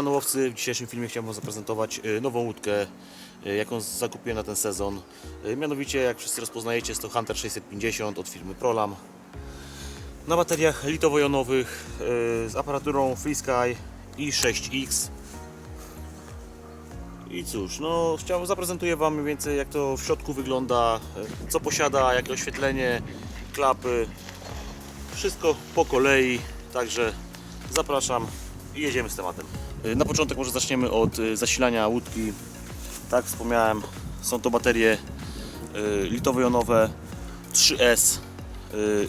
Siemano łowcy, w dzisiejszym filmie chciałbym Wam zaprezentować y, nową łódkę, y, jaką zakupiłem na ten sezon. Y, Mianowicie, jak wszyscy rozpoznajecie, jest to Hunter 650 od firmy Prolam. Na bateriach litowo-jonowych z aparaturą FreeSky i6X. I cóż, no chciałbym zaprezentuję Wam więcej jak to w środku wygląda, co posiada, jakie oświetlenie, klapy, wszystko po kolei, także zapraszam i jedziemy z tematem. Y, Na początek może zaczniemy od y, zasilania łódki. Tak wspomniałem, są to baterie y, litowo-jonowe 3S y,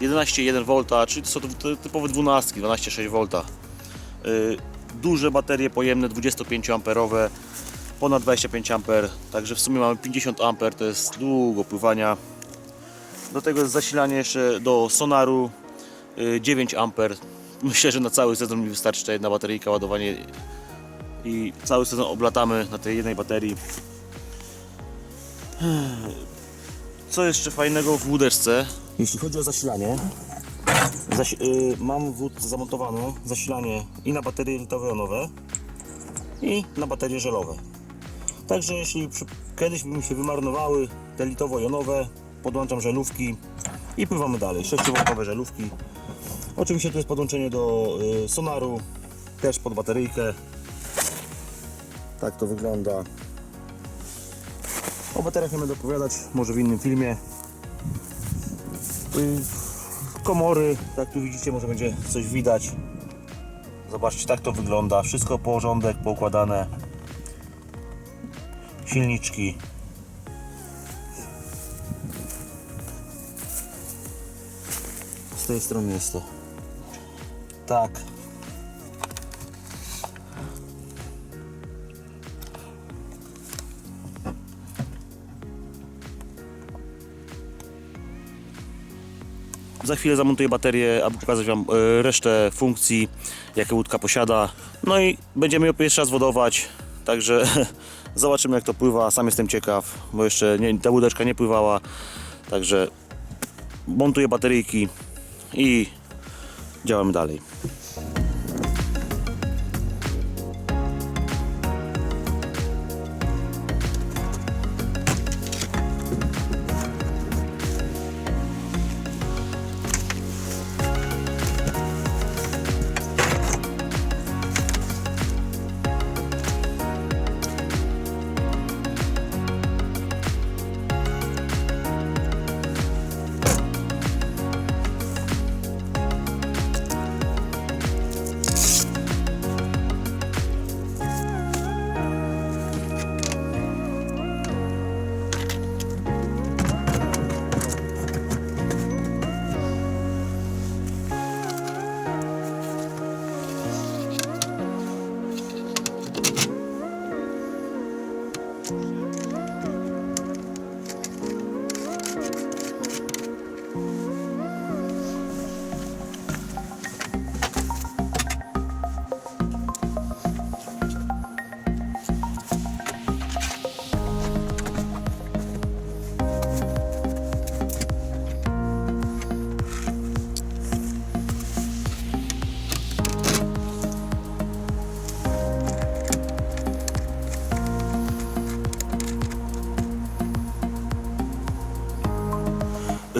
11,1 V, czyli to są ty- typowe 12, 12,6 V. Y, Duże baterie pojemne 25 amperowe, ponad 25 A, także w sumie mamy 50 A, to jest długo pływania. Do tego jest zasilanie jeszcze do sonaru y, 9 A. Myślę, że na cały sezon mi wystarczy ta jedna bateryjka, ładowanie i cały sezon oblatamy na tej jednej baterii. Co jeszcze fajnego w łódeczce? Jeśli chodzi o zasilanie, zasi y, mam w łódce zamontowane zasilanie i na baterie litowo-jonowe i na baterie żelowe. Także jeśli kiedyś by mi się wymarnowały te litowo-jonowe, podłączam żelówki i pływamy dalej. 6V żelówki. Oczywiście tu jest podłączenie do y, sonaru, też pod bateryjkę. Tak to wygląda. O bateriach nie będę opowiadać, może w innym filmie. Y, Komory, tak tu widzicie, może będzie coś widać. Zobaczcie, tak to wygląda. Wszystko porządek, poukładane. Silniczki. Z tej strony jest to. Tak. Za chwilę zamontuję baterię, aby pokazać Wam e, resztę funkcji, jakie łódka posiada. No i będziemy ją pierwszy raz wodować, także zobaczymy jak to pływa. Sam jestem ciekaw, bo jeszcze nie, ta łódeczka nie pływała. Także montuję bateryjki i działamy dalej.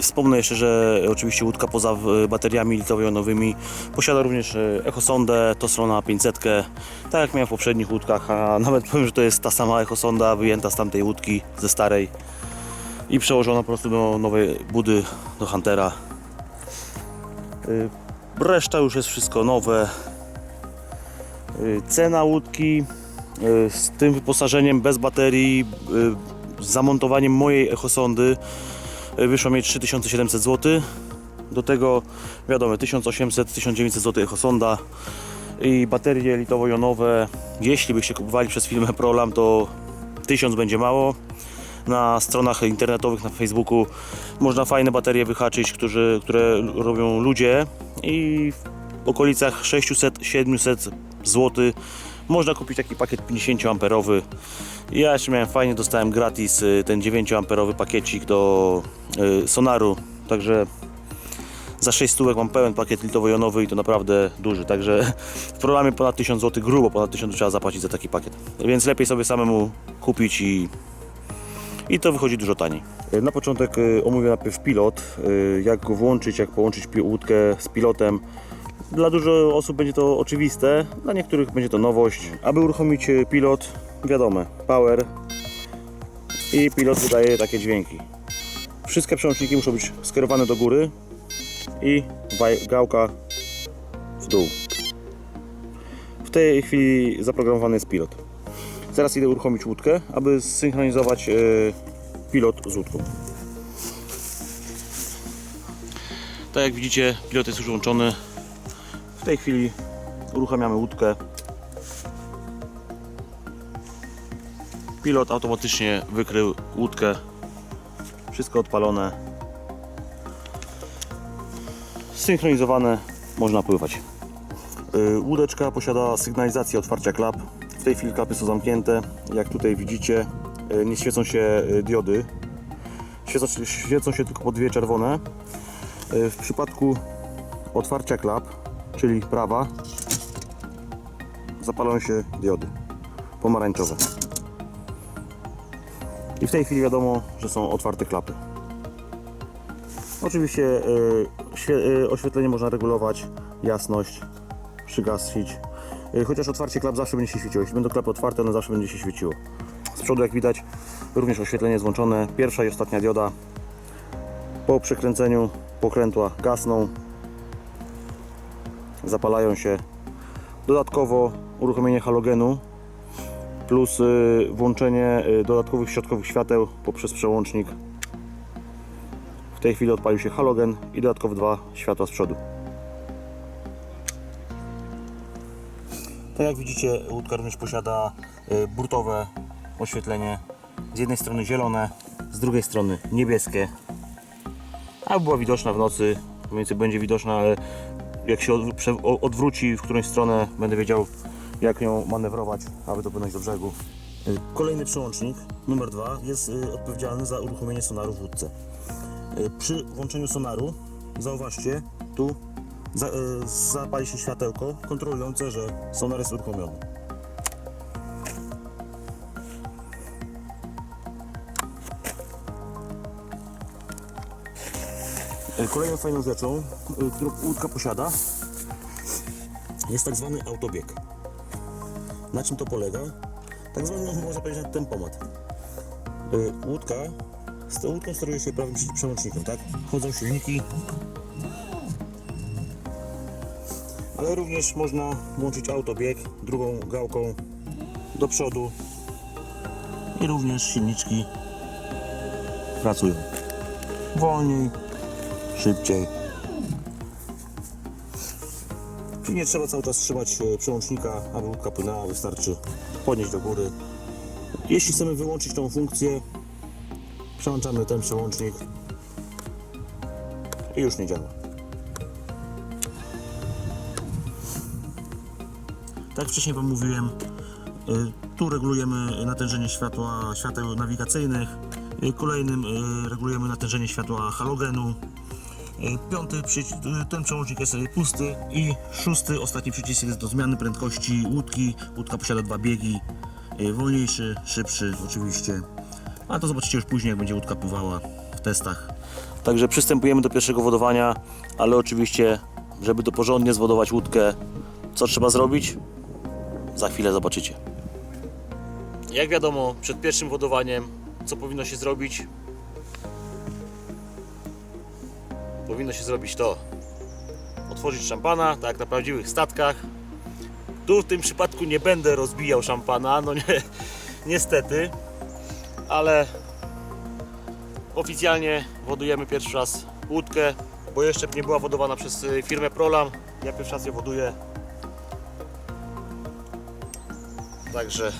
Wspomnę jeszcze, że oczywiście łódka poza e, bateriami litowo-jonowymi posiada również e, echosondę Toslona 500, tak jak miałem w poprzednich łódkach, a nawet powiem, że to jest ta sama echosonda wyjęta z tamtej łódki, ze starej i przełożona po prostu do nowej budy, do Huntera. E, Reszta już jest wszystko nowe. Cena łódki z tym wyposażeniem bez baterii, z zamontowaniem mojej echosondy wyszło mi 3700 zł. Do tego wiadomo 1800-1900 zł echosonda i baterie litowo-jonowe. Jeśli byście kupowali przez firmę Prolam, to 1000 będzie mało. Na stronach internetowych, na Facebooku można fajne baterie wyhaczyć, którzy, które robią ludzie i w okolicach 600-700 zł można kupić taki pakiet 50 amperowy. Ja jeszcze miałem fajnie, dostałem gratis y, ten 9 amperowy pakiecik do y, sonaru, także Za 6 stówek mam pełen pakiet litowo-jonowy i to naprawdę duży, także w programie ponad 1000 zł, grubo ponad 1000 trzeba zapłacić za taki pakiet. Więc lepiej sobie samemu kupić i, i to wychodzi dużo taniej. Na początek y, omówię najpierw pilot, y, jak go włączyć, jak połączyć łódkę z pilotem. Dla dużo osób będzie to oczywiste, dla niektórych będzie to nowość. Aby uruchomić y, pilot, wiadomo, power i pilot wydaje takie dźwięki. Wszystkie przełączniki muszą być skierowane do góry i gałka w dół. W tej chwili zaprogramowany jest pilot. Teraz idę uruchomić łódkę, aby zsynchronizować y, pilot z łódką. Tak jak widzicie, pilot jest już włączony. Tej chwili uruchamiamy łódkę. Pilot automatycznie wykrył łódkę. Wszystko odpalone. Synchronizowane, można pływać. Y, Łódeczka posiada sygnalizację otwarcia klap. W tej chwili klapy są zamknięte. Jak tutaj widzicie, y, nie świecą się y, diody. Świecą, świecą się tylko po dwie czerwone. W przypadku otwarcia klap, czyli prawa, zapalają się diody pomarańczowe. I w tej chwili wiadomo, że są otwarte klapy. Oczywiście świe, y, oświetlenie można regulować, jasność, przygasić. Y, chociaż otwarcie klap zawsze będzie się świeciło. Jeśli będą klapy otwarte, one zawsze będzie się świeciło. Z przodu jak widać również oświetlenie jest włączone. Pierwsza i ostatnia dioda. Po przekręceniu pokrętła gasną. Zapalają się. Dodatkowo uruchomienie halogenu plus y, włączenie y, dodatkowych środkowych świateł poprzez przełącznik. W tej chwili odpalił się halogen i dodatkowo dwa światła z przodu. Tak jak widzicie, łódka również posiada y, burtowe oświetlenie. Z jednej strony zielone, z drugiej strony niebieskie. Aby była widoczna w nocy, mniej więcej będzie widoczna, ale jak się odwróci w którąś stronę, będę wiedział jak ją manewrować, aby dopłynąć do brzegu. Y, Kolejny przełącznik, numer dwa, jest y, odpowiedzialny za uruchomienie sonaru w łódce. Y, Przy włączeniu sonaru, zauważcie, tu za, zapali się światełko kontrolujące, że sonar jest uruchomiony. Kolejną fajną rzeczą, którą łódka posiada, jest tak zwany autobieg. Na czym to polega? Tak zwany, można powiedzieć, tempomat. Y, Łódka, z tą łódką steruje się prawym przełącznikiem, tak? Chodzą silniki. Ale również można włączyć autobieg drugą gałką do przodu i również silniczki pracują. Wolniej, szybciej. Czyli nie trzeba cały czas trzymać e, przełącznika, aby łódka płynęła, wystarczy podnieść do góry. Jeśli chcemy wyłączyć tą funkcję, przełączamy ten przełącznik i już nie działa. Tak wcześniej Wam mówiłem, y, tu regulujemy natężenie światła, świateł nawigacyjnych. Y, Kolejnym regulujemy natężenie światła halogenu. Piąty przycisk, ten przełącznik jest y, pusty i szósty, ostatni przycisk jest do zmiany prędkości łódki. Łódka posiada dwa biegi, y, wolniejszy, szybszy oczywiście. A to zobaczycie już później, jak będzie łódka pływała w testach. Także przystępujemy do pierwszego wodowania, ale oczywiście, żeby to porządnie zwodować łódkę, co trzeba zrobić? Za chwilę zobaczycie. Jak wiadomo, przed pierwszym wodowaniem, co powinno się zrobić? Powinno się zrobić to. Otworzyć szampana, tak jak na prawdziwych statkach. Tu w tym przypadku nie będę rozbijał szampana, no nie, niestety, ale oficjalnie wodujemy pierwszy raz łódkę, bo jeszcze nie była wodowana przez y, firmę Prolam. Ja pierwszy raz je woduję. Także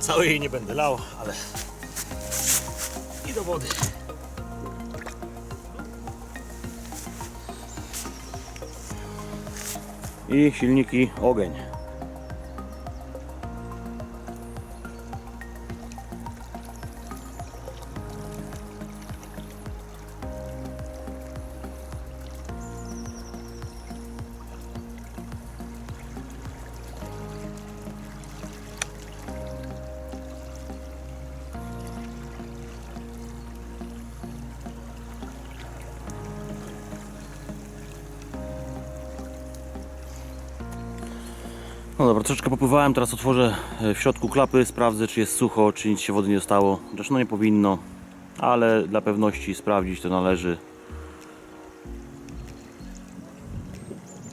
całej jej nie będę lał, ale do wody. I silniki ogień. No dobra, troszeczkę popływałem, teraz otworzę e, w środku klapy, sprawdzę czy jest sucho, czy nic się wody nie stało. Zresztą nie powinno, ale dla pewności sprawdzić to należy.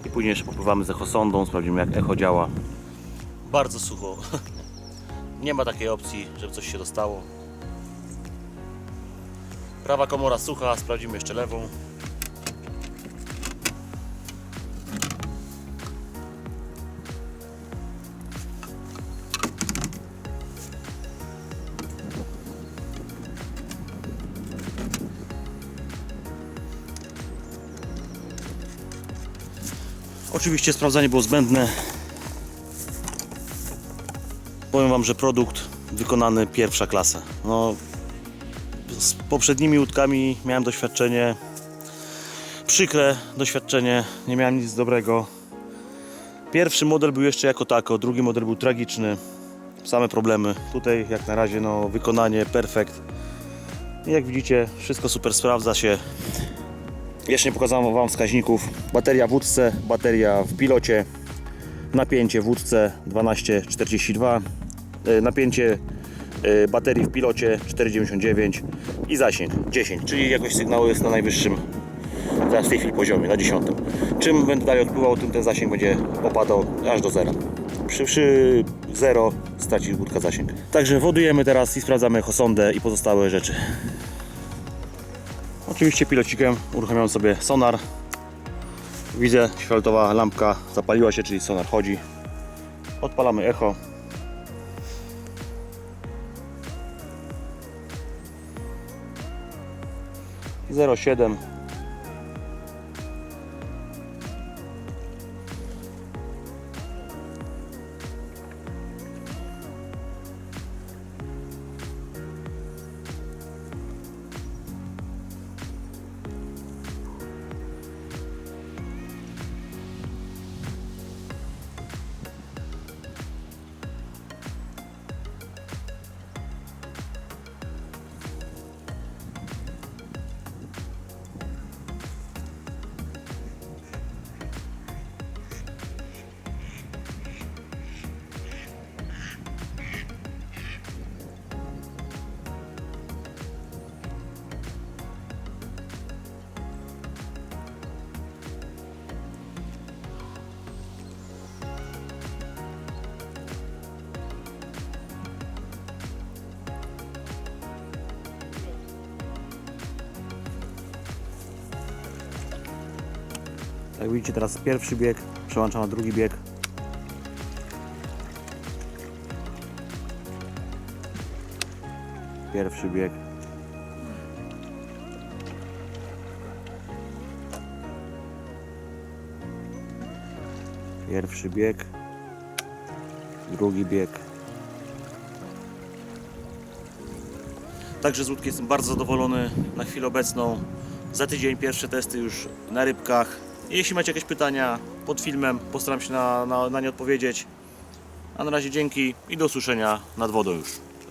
I później jeszcze popływamy z echosondą, sprawdzimy jak echo działa. Bardzo sucho. Nie ma takiej opcji, żeby coś się dostało. Prawa komora sucha, sprawdzimy jeszcze lewą. Oczywiście sprawdzanie było zbędne. Powiem Wam, że produkt wykonany pierwsza klasa. No, z poprzednimi łódkami miałem doświadczenie, przykre doświadczenie, nie miałem nic dobrego. Pierwszy model był jeszcze jako tako, drugi model był tragiczny. Same problemy. Tutaj jak na razie no, wykonanie perfekt. Jak widzicie, wszystko super sprawdza się. Jeszcze nie pokazałem Wam wskaźników. Bateria w wódce, bateria w pilocie, napięcie w wódce 12,42, e, napięcie e, baterii w pilocie 4,99 i zasięg 10, czyli jakość sygnału jest na najwyższym teraz w tej chwili poziomie, na 10. Czym będę dalej odpływał, tym ten zasięg będzie opadał aż do zera. Przy, przy 0 straci łódka zasięg. Także wodujemy teraz i sprawdzamy hosondę i pozostałe rzeczy. Oczywiście pilocikiem uruchamiam sobie sonar. Widzę, fioletowa lampka zapaliła się, czyli sonar chodzi. Odpalamy echo. Zero siedem. Jak widzicie teraz pierwszy bieg, przełączam na drugi bieg. Pierwszy bieg. Pierwszy bieg. Drugi bieg. Także z łódki jestem bardzo zadowolony na chwilę obecną. Za tydzień pierwsze testy już na rybkach. Jeśli macie jakieś pytania pod filmem, postaram się na, na, na nie odpowiedzieć. A na razie dzięki i do usłyszenia nad wodą już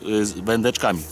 y, z wędeczkami.